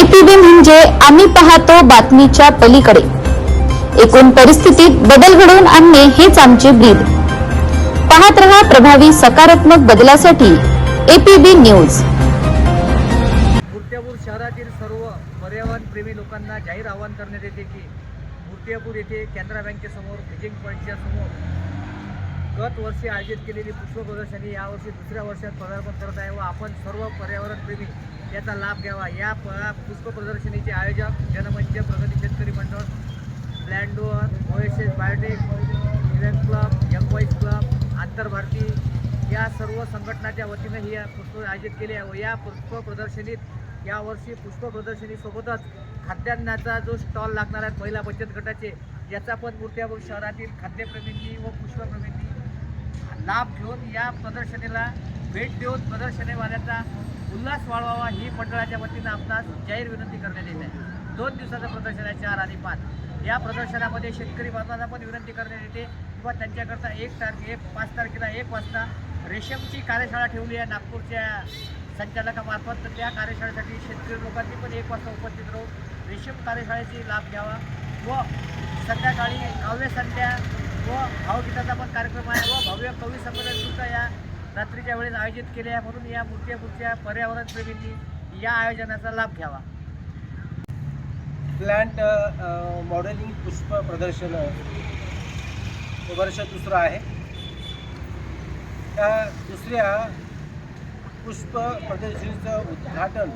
APB म्हणजे आम्ही पाहतो बातमीच्या पलीकडे. एकूण परिस्थितीत बदल घडवून आणणे हेच आमचे ब्रीद. पाहत रहा प्रभावी सकारात्मक बदलासाठी एपीबी न्यूज मूर्त्यापूर शहरातील सर्व पर्यावरणप्रेमी लोकांना जाहीर आवाहन करण्यात येते की मूर्तियापूर येथे कॅनरा बँकेसमोर फिजिंग पॉईंटच्या समोर गत वर्षी आयोजित केलेली पुष्प प्रदर्शनी यावर्षी दुसऱ्या वर्षात पदार्पण करत आहे व आपण सर्व पर्यावरणप्रेमी याचा लाभ घ्यावा. या प पुष्प प्रदर्शनीचे आयोजक Janmanch Pragati Shetkari Mandal Landour O S S biotech event club young boys club Antarbharati या सर्व संघटनाच्या वतीनं ही या पुष्प आयोजित केली आहे व या पुष्प प्रदर्शनीत यावर्षी पुष्प प्रदर्शनीसोबतच खाद्यान्नाचा जो स्टॉल लागणार आहे महिला बचत गटाचे याचा पण मूर्त्यापूर शहरातील खाद्यप्रेमींनी व पुष्पप्रेमींनी लाभ घेऊन या प्रदर्शनीला भेट देऊन प्रदर्शनेवाल्याचा उल्हास वाढवावा ही मंडळाच्या वतीनं आपणास जाहीर विनंती करण्यात येत. आहे दोन दिवसाचं प्रदर्शन आहे चार आणि पाच. या प्रदर्शनामध्ये शेतकरी बांधवांना पण विनंती करण्यात येते. किंवा त्यांच्याकरता एक तारखे एक पाच तारखेला एक वाजता रेशमची कार्यशाळा ठेवली आहे नागपूरच्या संचालकामार्फत. तर त्या कार्यशाळेसाठी शेतकरी लोकांनी पण एक वाजता उपस्थित राहून रेशीम कार्यशाळेची लाभ घ्यावा. व संध्याकाळी काव्य संध्या व भावगीताचा पण कार्यक्रम आहे व भव्य कवी संमेलन सुद्धा या रात्रीच्या वेळेस आयोजित केले आहे. म्हणून या मूर्त्यापूरच्या पर्यावरणप्रेमींनी या आयोजनाचा लाभ घ्यावा. प्लांट मॉडेलिंग पुष्प प्रदर्शन हे वर्ष दुसरं आहे. त्या दुसऱ्या पुष्प प्रदर्शनीचं उद्घाटन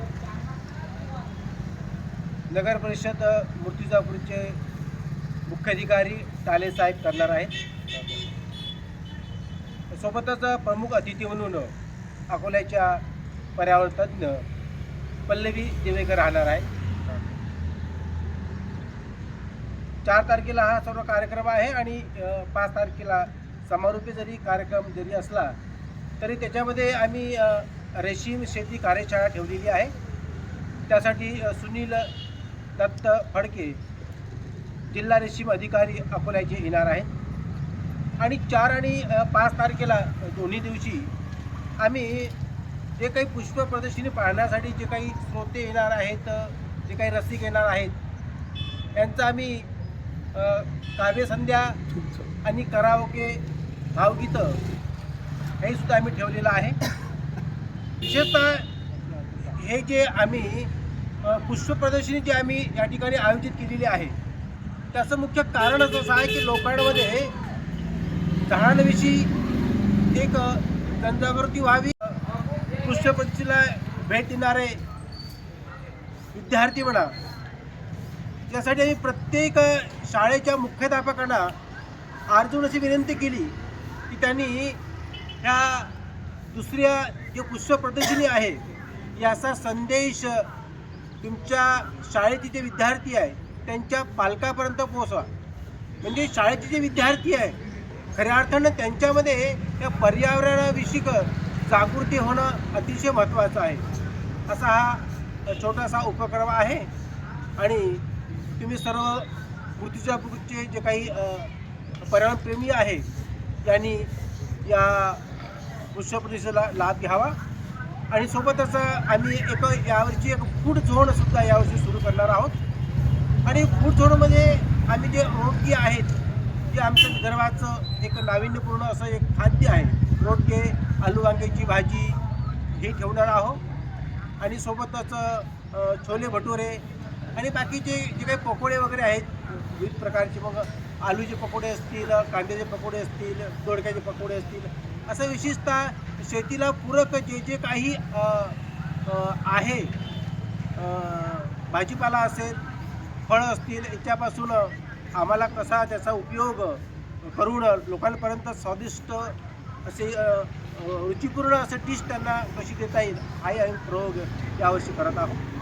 नगर परिषद मूर्तिजापूरचे मुख्याधिकारी टाले साहेब करणार आहेत. सोबतच प्रमुख अतिथी म्हणून अकोल्याच्या पर्यावरण तज्ज्ञ पल्लवी दिवेकर राहणार आहे चार तारखेला हा सर्व कार्यक्रम आहे आणि पाच तारखेला समारोपी जरी कार्यक्रम जरी असला तरी त्याच्यामध्ये आम्ही रेशीम शेती कार्यशाळा ठेवलेली आहे. त्यासाठी सुनील दत्त फडके जिल्हा रेशीम अधिकारी अकोल्याचे येणार आहेत. आणि चार आणि पाच तारखेला दोन्ही दिवशी आम्ही जे काही पुष्प प्रदर्शनी पाहण्यासाठी जे काही श्रोते येणार आहेत जे काही रसिक येणार आहेत यांचं आम्ही काव्यसंध्या आणि कराओके भावगीतं हे सुद्धा आम्ही ठेवलेलं आहे. विशेषतः हे जे आम्ही पुष्प प्रदर्शनी जे आम्ही या ठिकाणी आयोजित केलेली आहे त्याचं मुख्य कारणच असं आहे की लोकांमध्ये झाडांविषयी एक अ, जनजागृती व्हावी. पृष्ठपंचीला भेट देणारे विद्यार्थी म्हणा त्यासाठी आम्ही प्रत्येक शाळेच्या मुख्याध्यापकांना अर्जून अशी विनंती केली की त्यांनी ह्या दुसऱ्या जे पुष्प प्रदर्शनी आहे याचा संदेश तुमच्या शाळेचे जे विद्यार्थी आहे. त्यांच्या पालकापर्यंत पोहोचवा. म्हणजे शाळेचे जे विद्यार्थी आहे खऱ्या अर्थानं त्यांच्यामध्ये या पर्यावरणाविषयी जागृती होणं अतिशय महत्त्वाचं आहे. असा हा छोटासा उपक्रम आहे. आणि तुम्ही सर्व मूर्तिजापूरचे जे काही पर्यावरणप्रेमी आहे त्यांनी या वृक्षप्रदेशाला लाभ घ्यावा. आणि सोबतच आम्ही एक यावर्षी एक फूड झोनसुद्धा यावर्षी सुरू करणार आहोत. आणि फूड झोनमध्ये आम्ही जे रोडगे आहेत जे आमच्या विदर्भाचं एक नाविन्यपूर्ण असं एक खाद्य आहे रोडगे आलू वांग्याची भाजी हे ठेवणार आहोत. आणि सोबतच छोले भटुरे आणि बाकीचे जे काही पकोडे वगैरे आहेत विविध प्रकारचे मग आलूचे पकोडे असतील कांद्याचे पकोडे असतील दोडक्याचे पकोडे असतील असं विशेषतः शेतीला पूरक जे जे काही आहे भाजीपाला असेल फळं असतील याच्यापासून आम्हाला कसा त्याचा उपयोग करून लोकांपर्यंत स्वादिष्ट असे रुचीपूर्ण रुचिपूर्ण असं डिश त्यांना कशी देता येईल हाही आम्ही प्रयोग यावर्षी करत आहोत.